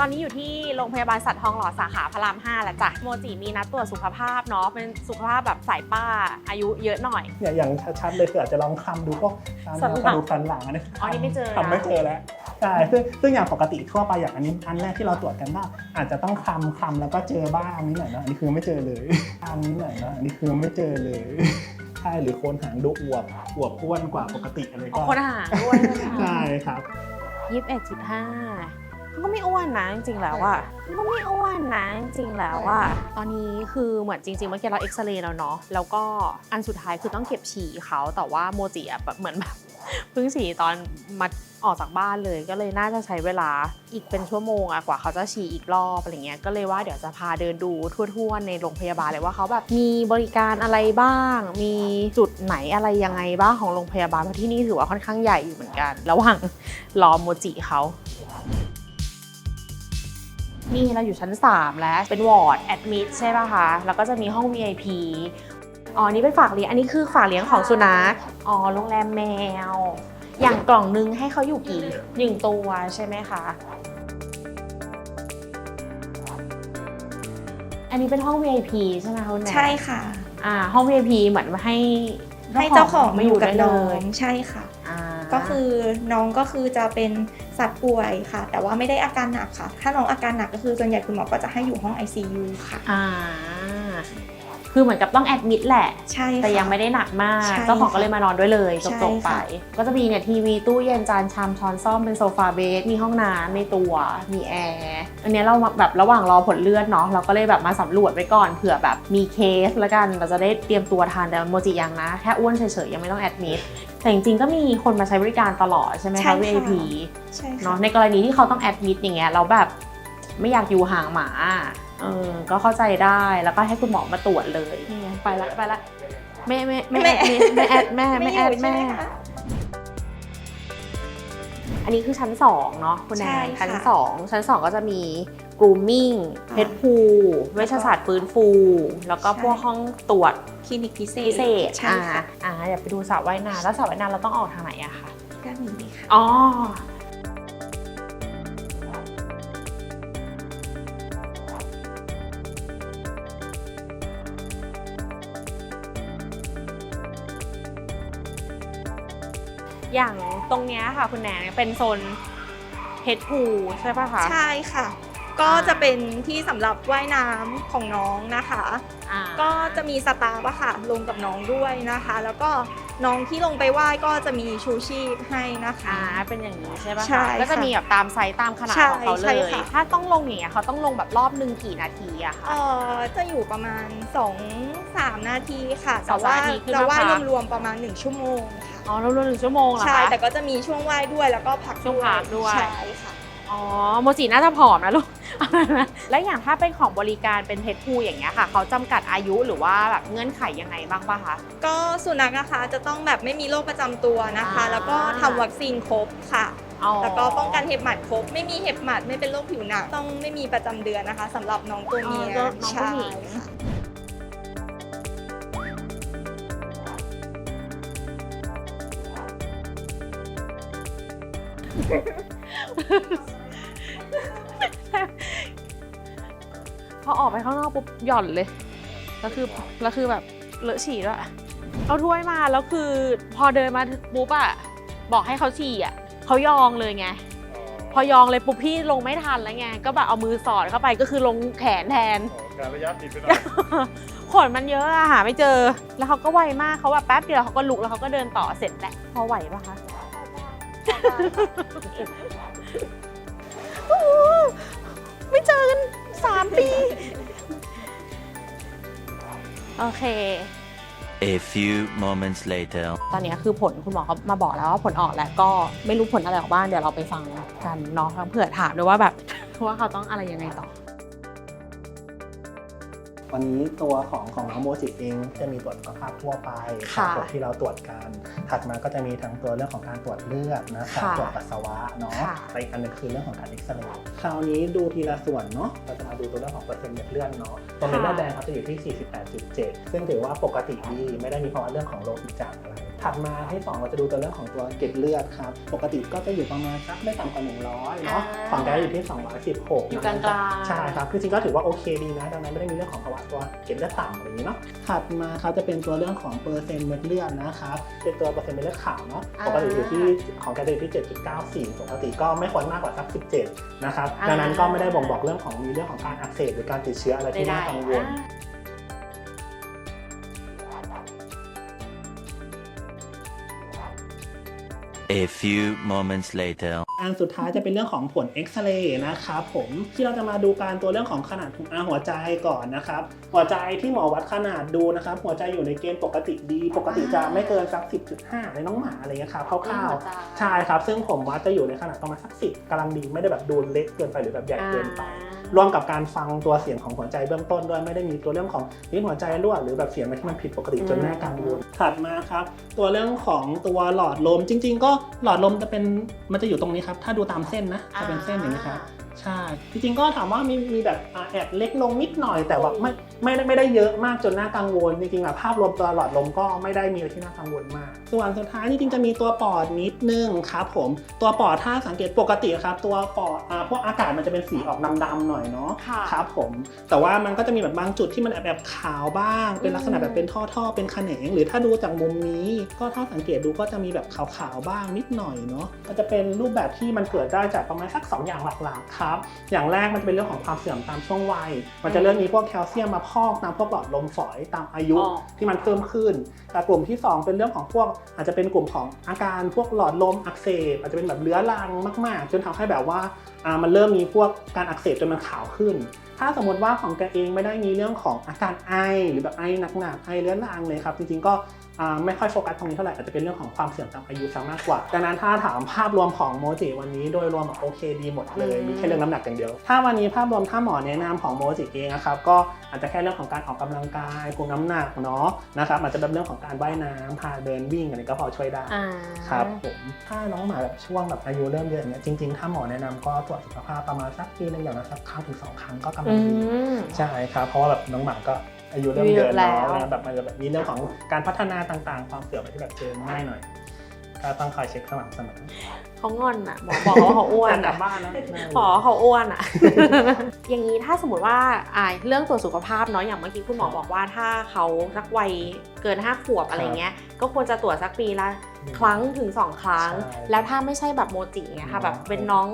ตอนนี้อยู่ที่โรงพยาบาลสัตว์ทองหล่อสาขาพระราม5แล้วจ้ะโมจิมีนัดตรวจสุขภาพเนาะเป็นสุขภาพแบบสายป้าอายุเยอะหน่อย เนี่ยอย่างชัดๆเลยคืออาจจะลองคำดูพวกตามสันหลัง กระดูกสันหลังอันนี้อ๋อนี่ไม่เจอนะคำไม่เจอแล้วใช่ซึ่งซึ่งอย่างปกติทั่วไปอย่างอันนี้อันแรกที่เราตรวจกันว่าอาจจะต้องคำคำแล้วก็เจอบ้างนิดหน่อยนะอันนี้คือไม่เจอเลยอันนี้หน่อยนะอันนี้คือไม่เจอเลยใช่หรือโคนหางดูอวบอวบอ้วนกว่าปกติอะไรเอาก็คนอาหารด้วยใช่ไหมคะ ใช่ครับ ยี่สิบเอ็ดจุดห้า เขาก็ไม่อ้วนนะจริงๆแล้วอะเขาก็ไม่อ้วนนะจริงๆแล้วอะตอนนี้คือเหมือนจริงๆเมื่อกี้เราเอ็กซเรย์แล้วเนาะแล้วก็อันสุดท้ายคือต้องเก็บฉี่เขาแต่ว่าโมจิอะแบบเหมือนแบบเพิ่งฉี่ตอนมาออกจากบ้านเลยก็เลยน่าจะใช้เวลาอีกเป็นชั่วโมงอะกว่าเขาจะฉี่อีกรอบอะไรเงี้ยก็เลยว่าเดี๋ยวจะพาเดินดูทั่วๆในโรงพยาบาลเลยว่าเขาแบบมีบริการอะไรบ้าง มีจุดไหนอะไรยังไงบ้างของโรงพยาบาลเพราะที่นี่ถือว่าค่อนข้างใหญ่อยู่เหมือนกัน ระหว่างรอโมจิเขา นี่เราอยู่ชั้น 3 แล้ว เป็นวอร์ดแอดมิดใช่ป่ะคะ แล้วก็จะมีห้อง VIP อ๋อ นี่เป็นฝากเลี้ยง อันนี้คือฝากเลี้ยงของสุนัข อ๋อ โรงแรมแมว อย่างกล่องนึงให้เขาอยู่กี่หนึ่งตัวใช่ไหมคะ อันนี้เป็นห้อง VIP ใช่ไหมคะคุณแม่ใช่ค่ะ อ่า ห้อง VIP เหมือนให้ให้เจ้าของมามาออยู่ยู่กับได้น้เลองยใช่ค่ะ อ่า ก็คือน้องก็คือจะเป็นสัตว์ป่วยค่ะ แต่ว่าไม่ได้อาการหนักค่ะ ถ้าน้องอาการหนักก็คือส่วนใหญ่คุณหมอก็จะให้อยู่ห้อง ICU ค่ะ อ่า คือเหมือนกับต้องแอดมิดแหละ ใช่ค่ะแต่ยังไม่ได้หนักมากใช่เจ้าของก็เลยมานอนด้วยเลยใช่จบๆไปค่ะก็จะมีเนี่ยทีวีตู้เย็นจานชามช้อนซ่อมเป็นโซฟาเบสมีห้องน้ำในตัวมีแอร์อันเนี้ยเราแบบระหว่างรอผลเลือดเนาะเราก็เลยแบบมาสำรวจไว้ก่อนเผื่อแบบมีเคสแล้วกันเราจะได้เตรียมตัวทานแต่โมจิยังนะแค่อ้วนเฉยๆยังไม่ต้องแอดมิดแต่จริงๆก็มีคนมาใช้บริการตลอดใช่ไหมใช่คะค่ะ VIP ใช่ค่ะเนาะในกรณีที่เขาต้องแอดมิดอย่างเงี้ยเราแบบไม่อยากอยู่ห่างหมา เออก็เข้าใจได้แล้วก็ให้คุณหมอมาตรวจเลยนี่ไงไปละไปละแม่แม่แม่แอดมิดแม่แอดแม่แม่แอดอยู่ใช่แม่ไหคะอันนี้คือชั้น2เนาะคุณแนใช่นค่ะชั้น2ชั้น2ก็จะมี grooming ค่ะเพชรพูเวชศาสตร์ฟื้นฟู แล้วก็ใช่พวกห้องตรวจคลินิกพิเศษพิเศษใช่ค่ะอ่าอ่าอยากไปดูสระว่ายน้ำแล้วสระว่ายน้ำเราต้องออกทางไหนอะคะด้านนี้ค่ะอ๋อ อย่างตรงเนี้ยค่ะ คุณแหนงเป็นโซนเฮดพูใช่ปะคะ ใช่ค่ะ ก็จะเป็นที่สำหรับว่ายน้ำของน้องนะคะ อ่าก็จะมีสตาฟอะค่ะลงกับน้องด้วยนะคะ แล้วก็น้องที่ลงไปว่ายก็จะมีชูชีพให้นะคะ อ่าเป็นอย่างนี้ใช่ปะใช่คะก็จะค่ะมีแบบตามไซส์ตามขนาดใช่ของเขาเลใช่ย ค่ะ ถ้าต้องลงอย่างเงี้ยเขาต้องลงแบบรอบหนึ่งกี่นาทีอะคะ เอ่อจะอยู่ประมาณ 2-3 นาทีค่ะสอแต่งสามว่านาทีขึ้นจะมาว่ายพัก รวมๆประมาณ 1 ชั่วโมงค่ะอ๋อรวมๆหนึ่งชั่วโมงเหรอใช่คะ แต่ก็จะมีช่วงว่ายด้วยแล้วก็พักช่วงพักด้วย ใช่ค่ะ อ๋อโมจิน่าจะผอมนะลูก แล้วอย่างถ้าเป็นของบริการเป็นเพชรพูอย่างเงี้ยค่ะ เขาจำกัดอายุหรือว่าแบบเงื่อนไขยังไงบ้างปะคะ ก็สุนัขนะคะจะต้องแบบไม่มีโรคประจำตัวนะคะ อ่า แล้วก็ทำวัคซีนครบค่ะ อ๋อแล้วก็ป้องกันเห็บหมัดครบ ไม่มีเห็บหมัดไม่เป็นโรคผิวหนังต้องไม่มีประจำเดือนนะคะสำหรับน้องตัวเมียอ๋อน้องผู้หญิง ใช่ค่ะ พอออกไปข้างนอกปุ๊บหย่อนเลย แล้วคือแล้วคือแบบเลอะฉี่ด้วยเอาถ้วยมาแล้วคือพอเดินมาปุ๊บอะบอกให้เขาฉี่อะเขายองเลยไงพอยองเลยปุ๊บพี่ลงไม่ทันแล้วไงก็แบบเอามือสอดเข้าไปก็คือลงแขนแทนการระยะติดไปหน่อยขนมันเยอะอะหาไม่เจอ แล้วเขาก็ไวมากเขาแบบแป๊บเดียวเขาก็ลุกแล้วเขาก็เดินต่อเสร็จแหละพอไหวปะคะ โอ้โหไม่เจอกันสามปี โอเค A few moments later. ตอนนี้คือผลคุณหมอเขามาบอกแล้วว่าผลออกแล้วก็ไม่รู้ผลอะไรออกบ้างเดี๋ยวเราไปฟังกันเนาะเผื่อถามด้วยว่าแบบว่าเขาต้องอะไรยังไงต่อ วันนี้ตัวของของน้องโมจิเองจะมีตรวจสุขภาพทั่วไปค่ะตรวจที่เราตรวจกัน ถัดมาก็จะมีทั้งตัวเรื่องของการตรวจเลือดนะการค่ะตรวจปัสสาวะเนาะค่ะและอีกอันหนึงคือเรื่องของการเอ็กซเรย์คราวนี้ดูทีละส่วนเนาะเราจะมาดูตัวเรื่องของเปอร์เซ็นต์เม็ดเลือดเนาะตัวเม็ดเลือดแดงเขาจะอยู่ที่ 48.7 ซึ่งถือว่าปกติดีไม่ได้มีภาวะเรื่องของโรคอีจักอะไร ถัดมาที่สองเราจะดูตัวเรื่องของตัวเกล็ดเลือดครับ ปกติก็จะอยู่ประมาณสักไม่ต่ำกว่า 100 เนาะอ่าของแกอยู่ที่ 216 อยู่กลางๆใช่ครับ คือจริงก็ถือว่าโอเคดีนะ ดังนั้นไม่ได้มีเรื่องของภาวะตัวเกล็ดเลือดต่ำอะไรอย่างนี้เนาะ ถัดมาครับจะเป็นตัวเรื่องของเปอร์เซ็นต์เม็ดเลือดนะครับ เป็นตัวเปอร์เซ็นต์เม็ดเลือดขาวเนาะอ่าปกติอยู่ที่ของแกจะอยู่ที่ 7.94 ปกติก็ไม่ควรมากกว่าสัก 17 นะครับอ่าดังนั้นก็ไม่ได้บ่งบอกเรื่องของมีเรื่องของการอักเสบหรือการติดเชื้ออะไรที่น่ากังวล A few moments later. อันสุดท้ายจะเป็นเรื่องของผลเอ็กซเรย์นะครับผมที่เราจะมาดูการตัวเรื่องของขนาดถุงอาหัวใจก่อนนะครับ หัวใจที่หมอวัดขนาดดูนะครับ หัวใจอยู่ในเกณฑ์ปกติดี ปกติจะไม่เกินสัก 10.5 ในน้องหมาอะไรเงี้ยครับคร่าวๆใช่ครับ ซึ่งผมวัดจะอยู่ในขนาดประมาณสักสิบกำลังดีไม่ได้แบบดูเล็กเกินไปหรือแบบใหญ่เกินไป รวมกับการฟังตัวเสียงของหัวใจเบื้องต้นด้วยไม่ได้มีตัวเรื่องของลิ้นหัวใจรั่วหรือแบบเสียงอะไรที่มันผิดปกติจนน่ากังวลถัดมาครับ ตัวเรื่องของตัวหลอดลมจริง ๆ ก็หลอดลมจะเป็นมันจะอยู่ตรงนี้ครับ ถ้าดูตามเส้นนะจะเป็นเส้นอย่างนี้ครับใช่ จริงๆก็ถามว่ามีมีแบบอ่าแอบเล็กลงนิดหน่อย แต่ว่าไม่ไม่ได้ไม่ได้เยอะมากจนน่ากังวล จริงๆอะภาพรวมตัวหลอดลมก็ไม่ได้มีอะไรที่น่ากังวลมาก ส่วนสุดท้ายจริงๆจะมีตัวปอดนิดนึงครับผมตัวปอดถ้าสังเกตปกติครับตัวปอดอ่าพวกอากาศมันจะเป็นสีออกดำๆหน่อยเนาะค่ะ ครับผมแต่ว่ามันก็จะมีแบบบางจุดที่มันแอบแบบขาวบ้าง เป็นลักษณะแบบเป็นท่อๆเป็นแขนง หรือถ้าดูจากมุมนี้ ก็ถ้าสังเกตดูก็จะมีแบบขาวๆบ้างนิดหน่อยเนาะก็จะเป็นรูปแบบที่มันเกิดได้จากประมาณสัก2อย่างหลักๆครับอย่างแรกมันจะเป็นเรื่องของความเสื่อมตามช่วงวัย มันจะเริ่มมีพวกแคลเซียมมาพอกตามพวกหลอดลมฝอยตามอายุอ๋อที่มันเพิ่มขึ้น แต่กลุ่มที่ 2 เป็นเรื่องของพวกอาจจะเป็นกลุ่มของอาการพวกหลอดลมอักเสบอาจจะเป็นแบบเรื้อรังมากๆ จนทำให้แบบว่าอ่ามันเริ่มมีพวกการอักเสบจนมันขาวขึ้น ถ้าสมมติว่าของแกเองไม่ได้มีเรื่องของอาการไอหรือแบบไอหนักๆไอเรื้อรังเลยครับจริงๆก็อ่า ไม่ค่อยโฟกัสตรงนี้เท่าไหร่อาจจะเป็นเรื่องของความเสื่อมตามอายุซะมากกว่าดังนั้นถ้าถามภาพรวมของโมจิวันนี้โดยรวมแบบโอเคดีหมดเลยอืมมีแค่เรื่องน้ำหนักอย่างเดียว ถ้าวันนี้ภาพรวมถ้าหมอแนะนำของโมจิเองนะครับก็อาจจะแค่เรื่องของการออกกำลังกายคุมน้ำหนักเนาะนะครับอาจจะเป็นเรื่องของการว่ายน้ำพาเดินวิ่งอะไรก็พอช่วยได้อ่าครับผมถ้าน้องหมาแบบช่วงแบบอายุเริ่มเยอะอย่างเงี้ยจริงๆ ถ้าหมอแนะนำก็ตรวจสุขภาพประมาณสักปีหนึงอย่างน้อยสักครั้งถึงสองครั้งก็กำลัอืงดีมใช่ครับเพราะว่าแบบน้องหมาก็ อายุเริ่มเยอะเยอะแล้แล้ววนะแบบมันจะแบบมีเรื่องของการพัฒนาต่างๆ ความเสื่อมอะไรที่แบบเจอง่ายหน่อยก็ต้องคอยเช็คสม่ำเสมอเขางอนอะหมอบอกว่าเขาอ้วนกลัอะบบ้านนะหมอเขาอ้วนอะ อย่างนี้ถ้าสมมติว่าอ่าเรื่องตรวจสุขภาพเนาะอย่างเมื่อกี้คุณหมอบอกว่าถ้าเขาสักวัยเกิน5ขวบอะไรเงี้ย ก็ควรจะตรวจสักปีละครั้งถึง 2 ครั้งใช่แล้วถ้าไม่ใช่แบบโมจิเงี้ยค่ะอ๋อแบบเป็นน้อง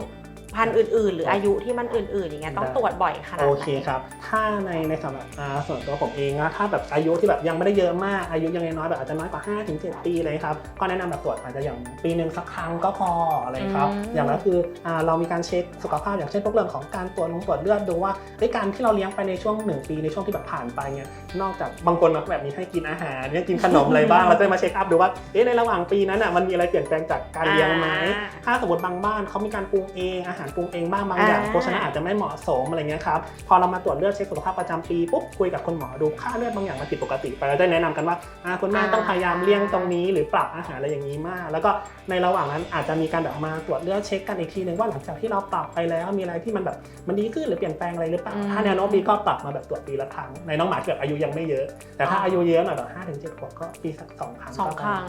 พันธุ์อื่นๆ หรืออายุที่มันอื่นๆ อย่างเงี้ยต้องตรวจบ่อยขนาดโอไหเคนครับ ถ้าในในสำหรับอ่าส่วนตัวผมเองนะถ้าแบบอายุที่แบบยังไม่ได้เยอะมากอายุยังน้อยๆแบบอาจจะน้อยกว่า5ถึง7ปีเลยครับก็แนะนำแบบตรวจอาจจะอย่างปีหนึ่งสักครั้งก็พออะไรครับอืมอย่างนั้นคืออ่าเรามีการเช็คสุขภาพอย่างเช่นพวกเรื่องของการตรวจลงตรวจเลือดดูว่าเอ้ยการที่เราเลี้ยงไปในช่วง 1 ปีในช่วงที่แบบผ่านไปเนี่ยนอกจากบางคนแบบมีให้กินอาหารเนี่ยกินขนมอะไรบ้างเราจะมาเช็คอัพดูว่าเอ๊ะในระหว่างปีนั้นอะมันมีอะไรเปลี่ยนแปลงจากการเลี้ยงไหมอ่าถ้าสมมติบางบ้านเขามีการปรุงเองอาหารปรุงเองบ้างบางอย่างอ่าโภชนะอาจจะไม่เหมาะสมอะไรเงี้ยครับ พอเรามาตรวจเลือดเช็คสุขภาพประจำปีปุ๊บคุยกับคุณหมอดูค่าเลือดบางอย่างมันผิดปกติไปเราจะแนะนำกันว่าอ่าคุณแม่ต้องพยายามเลี่ยงตรงนี้ หรือปรับอาหารอะไรอย่างนี้มาก แล้วก็ในระหว่างนั้นอาจจะมีการแบบมาตรวจเลือดเช็คกันอีกทีนึงว่าหลังจากที่เราปรับไปแล้วมีอะไรที่มันแบบมันดีขึ้นหรือเปลี่ยนแปลงอะไรหรือเปล่าอืมถ้าแนวโน้มดีก็ปรับมาแบบตรวจปีละครั้งในน้องหมาที่แบบอายุยังไม่เยอะ แต่ถ้าอ๋อออายุเยอะหน่อยแบบห้าถึงเจ็ดขวบก็ปีสักสองครั้งสองครั้ง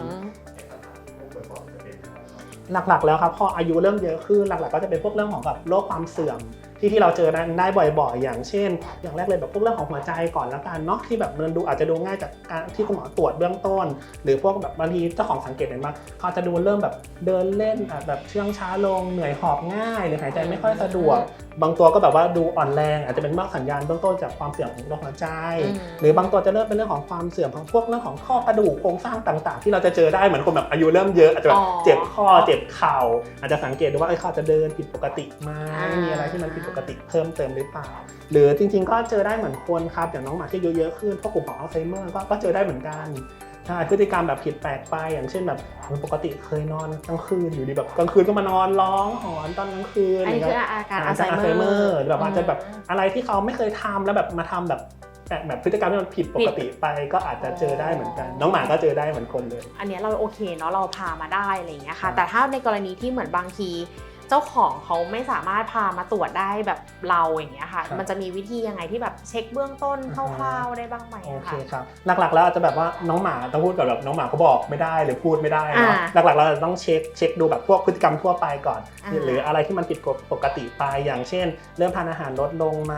หลักๆ แล้วครับพออายุเริ่มเยอะขึ้นหลักๆ ก็จะเป็นพวกเรื่องของแบบโรคความเสื่อม ที่ที่เราเจอได้ได้บ่อยๆ อย่างเช่น อย่างแรกเลยแบบพวกเรื่องของหัวใจก่อนละกันเนาะที่แบบเดินดูอาจจะดูง่ายจากการที่คุณหมอตรวจเบื้องต้น หรือพวกแบบบางทีเจ้าของสังเกตเห็นว่าเขาจะดูเริ่มแบบเดินเล่นแบบเชื่องช้าลงเหนื่อยหอบง่าย หรือหายใจไม่ค่อยสะดวก บางตัวก็แบบว่าดูอ่อนแรง อาจจะเป็นเมื่อสัญญาณเบื้องต้นจากความเสื่อมของโรคหัวใจอืมหรือบางตัวจะเริ่มเป็นเรื่องของความเสื่อมของพวกเรื่องของข้อกระดูกโครงสร้างต่าง ๆ ที่เราจะเจอได้เหมือนคนแบบอายุเริ่มเยอะอาจจะแบบอ๋อเจ็บข้อเจ็บเข่า อาจจะสังเกตดูว่าเอ้ยเขาจะเดินผิดปกติไหมอ่ามีมีอะไรที่มันผิดปกติเพิ่มเติมหรือเปล่า หรือจริง ๆ ก็เจอได้เหมือนคนครับอย่างน้องหมาที่อายุเยอะขึ้นพวกกลุ่มของอัลไซเมอร์ก็ก็เจอได้เหมือนกัน ใช่พฤติกรรมแบบผิดแปลกไปอย่างเช่นแบบปกติเคยนอนกลางคืนอยู่ดีแบบกลางคืนก็มานอนร้องหอนตอนกลางคืนอันนี้ย่างคืเงี้อยอาการอัอาลจไซจะอัลเมไซอร์เมอร์หรือแบบอาจจะแบบอะไรที่เขาไม่เคยทำแล้วแบบมาทำแบบแบบแบบพฤติกรรมที่มันผิดปกติไปก็อาจจะเจอได้เหมือนกัน น้องหมาก็เจอได้เหมือนคนเลย อันเนี้ยเราโอเคเนาะเราพามาได้อะไรอย่างเงี้ยครัค่ะบแต่ถ้าในกรณีที่เหมือนบางที เจ้าของเขาไม่สามารถพามาตรวจได้แบบเราอย่างเงี้ยค่ะ ครับ มันจะมีวิธียังไงที่แบบเช็คเบื้องต้นคร่าวๆได้บ้างไหมโออะเคค่ะ ครับ หลักๆ แล้วอาจจะแบบว่าน้องหมาต้องพูดกับแบบน้องหมาเขาบอกไม่ได้หรือพูดไม่ได้เนาะอ่าหลักๆ เราจะต้องเช็คเช็คดูแบบพวกพฤติกรรมทั่วไปก่อน อ่าหรืออะไรที่มันผิดปกติไปอย่างเช่น เริ่มทานอาหารลดลงไหม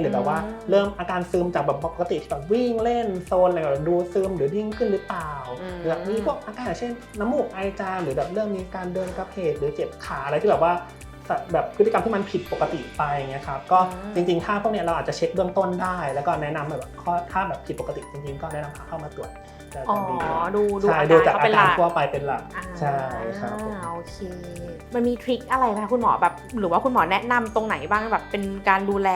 หรือแบบว่าอืม เริ่มอาการซึมจากแบบปกติที่แบบวิ่งเล่นโซนอะไรแบบดูซึมหรือดิ้งขึ้นหรือเปล่าอืมหรือแบบมีพวกอาการอย่างเช่นน้ำมูกไอจามหรือแบบเริ่มมีการเดินกระเพกหรือเจ็บขาอะไรที่แบบว่าแบบพฤติกรรมที่มันผิดปกติไปเงี้ยครับก็อืมจริงๆ ถ้าพวกเนี้ยเราอาจจะเช็คเบื้องต้นได้ แล้วก็แนะนำแบบข้อถ้าแบบผิดปกติจริงๆ ก็แนะนำพาเข้ามาตรวจจะอ๋อจะดีดูดูใช่อาดูการจากเขาอาเป็นหการลักทั่วไปเป็นหลักอ่าใช่ครับผมโอเค มันมีทริคอะไรไหมคะคุณหมอแบบหรือว่าคุณหมอแนะนำตรงไหนบ้างแบบเป็นการดูแล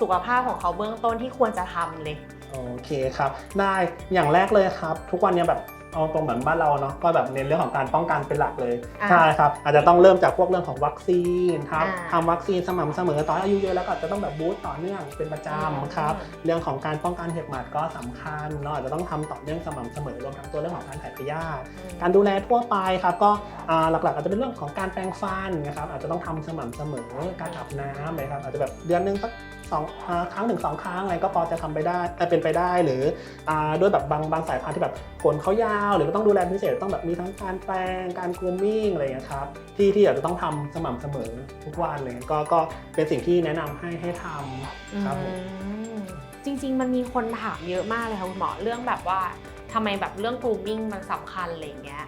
สุขภาพของเขาเบื้องต้นที่ควรจะทำเลย โอเคครับ ได้ อย่างแรกเลยครับ ทุกวันเนี้ยแบบ เอาตรงเหมือนบ้านเราเนาะก็แบบเน้นเรื่องของการป้องกันเป็นหลักเลยอ่าใช่ครับอาจจะต้องเริ่มจากพวกเรื่องของวัคซีนครับอ่า ทำวัคซีนสม่ำเสมอตอนอายุเยอะแล้วก็อาจจะต้องแบบบูสต์ต่อเนื่องเป็นประจำครับอืมเรื่องของการป้องกันเห็บหมัดก็สำคัญเนาะอาจจะต้องทำต่อเนื่องสม่ำเสมอรวมทั้งตัวเรื่องของการถ่ายพยาธิการดูแลทั่วไปครับก็อ่าหลักๆอาจจะเป็นเรื่องของการแปรงฟันนะครับอาจจะต้องทำสม่ำเสมอการอาบน้ำนะครับอาจจะแบบเดือนหนึงสัก สองครั้งถึงสองครั้งอะไรก็พอจะทำไปได้เอ่เป็นไปได้หรือด้วยแบบบางบางสายพันธุ์ที่แบบขนเขายาว หรือต้องดูแลพิเศษต้องแบบมีทั้งการแปรงการกรูมมิ่งอะไรอย่างนี้ครับที่ที่อาจจะต้องทำสม่ำเสมอทุกวันเลยก็ก็เป็นสิ่งที่แนะนำให้ให้ทำครับผมจริง ๆ มันมีคนถามเยอะมากเลยค่ะคุณหมอเรื่องแบบว่าทำไมแบบเรื่อง grooming มันสำคัญอะไรอย่างเงี้ย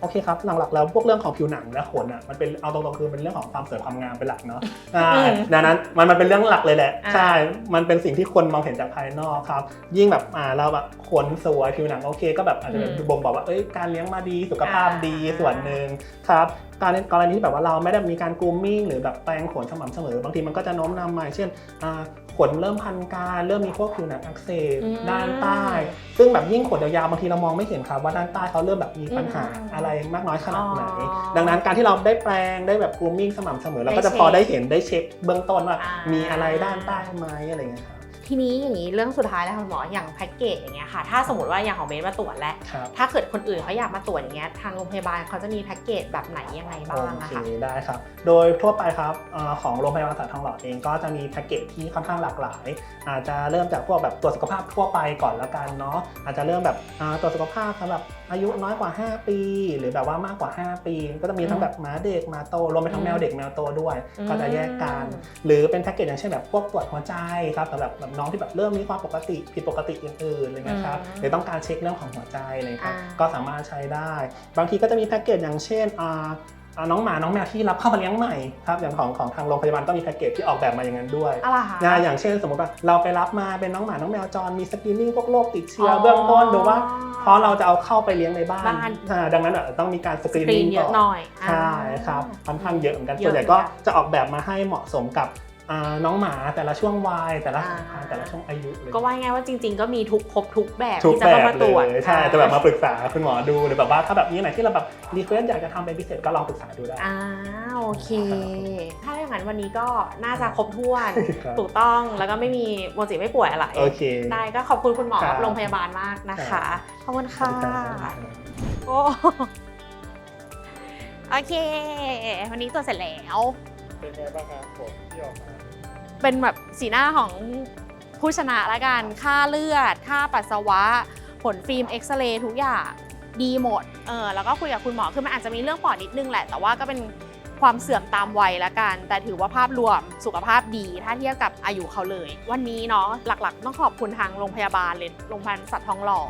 โอเคครับหลักๆแล้วพวกเรื่องของผิวหนังและขนอะมันเป็นเอาตรงๆคือเป็นเรื่องของความสวยความงามเป็นหลักเนาะอ่าอืมดังนั้นมันมันเป็นเรื่องหลักเลยแหละอ่าใช่มันเป็นสิ่งที่คนมองเห็นจากภายนอกครับ ยิ่งแบบอ่าเราแบบขนสวยผิวหนังโอเค ก็แบบอาจจะแบบบ่งบอกว่าเอ้ยการเลี้ยงมาดีสุขภาพดีส่วนหนึ่งครับ การกรณีที่แบบว่าเราไม่ได้มีการกรูมมิ่งหรือแบบแปรงขนสม่ำเสมอบางทีมันก็จะโน้มนำมาอย่างเช่นอ่าขนเริ่มพันการเริ่มมีพวกผิวหนังอักเสบอืมด้านใต้ ซึ่งแบบยิ่งขนยาวๆบางทีเรามองไม่เห็นครับว่าด้านใต้เขาเริ่มแบบมีปัญหาอืมอะไรมากน้อยขนาดไหนอ๋อดังนั้นการที่เราได้แปลงได้แบบกรูมมิ่งสม่ำเสมอเราก็จะได้พอเช็คได้เห็นได้เช็คเบื้องต้นว่าอ่ามีมีอะไรด้านใต้ไหมอะไรอย่างเงี้ยครับ ทีนี้อย่างนี้เรื่องสุดท้ายแล้วค่ะคุณหมออย่างแพ็กเกจอย่างเงี้ยค่ะ ถ้าสมมติว่าอย่างของเบสมาตรวจแล้วครับถ้าเกิดคนอื่นเขาอยากมาตรวจอย่างเงี้ยทางโรงพยาบาลเขาจะมีแพ็กเกจแบบไหนยังไงบ้างโออะเคคะได้ครับ โดยทั่วไปครับเอ่อของโรงพยาบาลสัตว์ทองหล่อเองก็จะมีแพ็กเกจที่ค่อนข้างหลากหลาย อาจจะเริ่มจากพวกแบบตรวจสุขภาพทั่วไปก่อนละกันเนาะอาจจะเริ่มแบบอ่าตรวจสุขภาพสำหรับอายุน้อยกว่า 5 ปี หรือแบบว่ามากกว่า 5 ปี ก็จะมีทั้งแบบหมาเด็กหมาโตรวมไปทั้งแมวเด็กแมวโตด้วย ก็จะแยกกัน หรือเป็นแพ็กเกจอย่างเช่นแบบพวกตรวจหัวใจครับสำหรับแบบน้องที่แบบเริ่มมีความปกติผิดปกติอื่นๆอะไรเงี้ยครับอืมหรือต้องการเช็คเรื่องของหัวใจอะไรครับอ่าก็สามารถใช้ได้ บางทีก็จะมีแพ็กเกจอย่างเช่นอ่าอ่าน้องหมา น้องแมวที่รับเข้ามาเลี้ยงใหม่ครับอย่างของของทางโรงพยาบาลก็มีแพ็กเกจที่ออกแบบมาอย่างนั้นด้วยอะไรคะนะอย่างเช่นสมมติว่าเราไปรับมาเป็นน้องหมา น้องแมวจรมีสกรีนนิ่งพวกโรคติดเชื้อเบื้องต้นดูว่าเพราะเราจะเอาเข้าไปเลี้ยงในบ้านบ้านอ่าดังนั้นอะต้องมีการสสกรีนกรีนิ่นงเยก่อะอนหน่อยใช่ครับค่อนข้างเยอะเหมือนกันเยอะส่วนใหญ่ก็เหมือนกันจะออกแบบมาให้เหมาะสมกับอ่า น้องหมาแต่ละช่วงวัยแต่ละอ่าสายพันธุ์แต่ละช่วงอายุเลยก็ว่าง่ายว่าจริง ๆ ก็มีทุกครบทุกแบบทุกที่จะแบเข้าบมาตรวจเลยใช่จะแบบมาปรึกษาคุณหมอดูหรือแบบว่าถ้าแบบนี้ไหนที่เราแบบรีเควสอยากจะทำเป็นพิเศษก็ลองปรึกษาดูได้อ่าโอเคครับถ้าอย่างนั้นวันนี้ก็น่าจะครบถ้วนครับถูกต้องแล้วก็ไม่มีโมจิไม่ป่วยอะไรโอเคได้ก็ขอบคุณคุณหมอครับโรงพยาบาลมากนะคะขอบคุณขอบค่ะณรับโอ้โอเค วันนี้ตรวจเสร็จแล้ว เป็นไงบ้างครับผลที่ออกมาเป็นแบบสีหน้าของผู้ชนะละกันค่าเลือด ค่าปัสสาวะ ผลฟิล์มเอ็กซเรย์ทุกอย่างดีหมด เออแล้วก็คุยกับคุณหมอ คือมันอาจจะมีเรื่องปอดนิดนึงแหละ แต่ว่าก็เป็น ความเสื่อมตามวัยละกัน แต่ถือว่าภาพรวมสุขภาพดีถ้าเทียบกับอายุเขาเลย วันนี้เนาะหลักๆ ต้องขอบคุณทางโรงพยาบาลเลยโรงพยาบาลสัตว์ทองหล่อ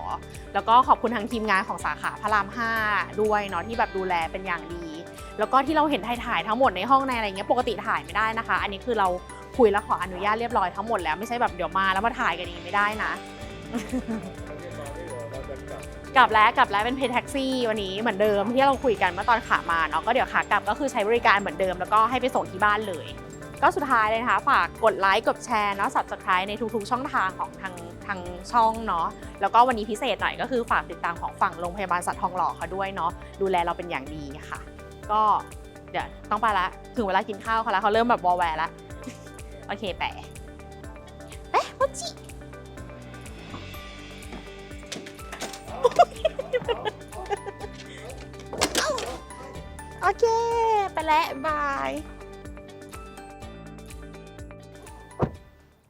แล้วก็ขอบคุณทางทีมงานของสาขาพระราม 5 ด้วยเนาะที่แบบดูแลเป็นอย่างดี แล้วก็ที่เราเห็นถ่ายทั้งหมดในห้องในอะไรเงี้ยปกติถ่ายไม่ได้นะคะ อันนี้คือเราคุยแล้วขออนุญาตเรียบร้อยทั้งหมดแล้วไม่ใช่แบบเดี๋ยวมาแล้วมาถ่ายกันอย่างนี้ไม่ได้นะ กลับแล้วกลับแล้วเป็นเพย์แท็กซี่วันนี้เหมือนเดิมที่เราคุยกันเมื่อตอนขามาเนาะก็เดี๋ยวขากลับก็คือใช้บริการเหมือนเดิมแล้วก็ให้ไปส่งที่บ้านเลย ก็สุดท้ายเลยนะคะฝากกดไลค์กดแชร์เนาะ subscribe ในทุกๆ ช่องทางของทางทางช่องเนาะแล้วก็วันนี้พิเศษหน่อยก็คือฝากติดตามของฝั่งโรงพยาบาลสัตว์ทองหล่อเขาด้วยเนาะดูแลเราเป็นอย่างดีค่ะ ก็เดี๋ยวต้องไปละถึงเวลากินข้าวเขาแล้วเขาเริ่มแบบวอแวร์ละโอเคแป และบาย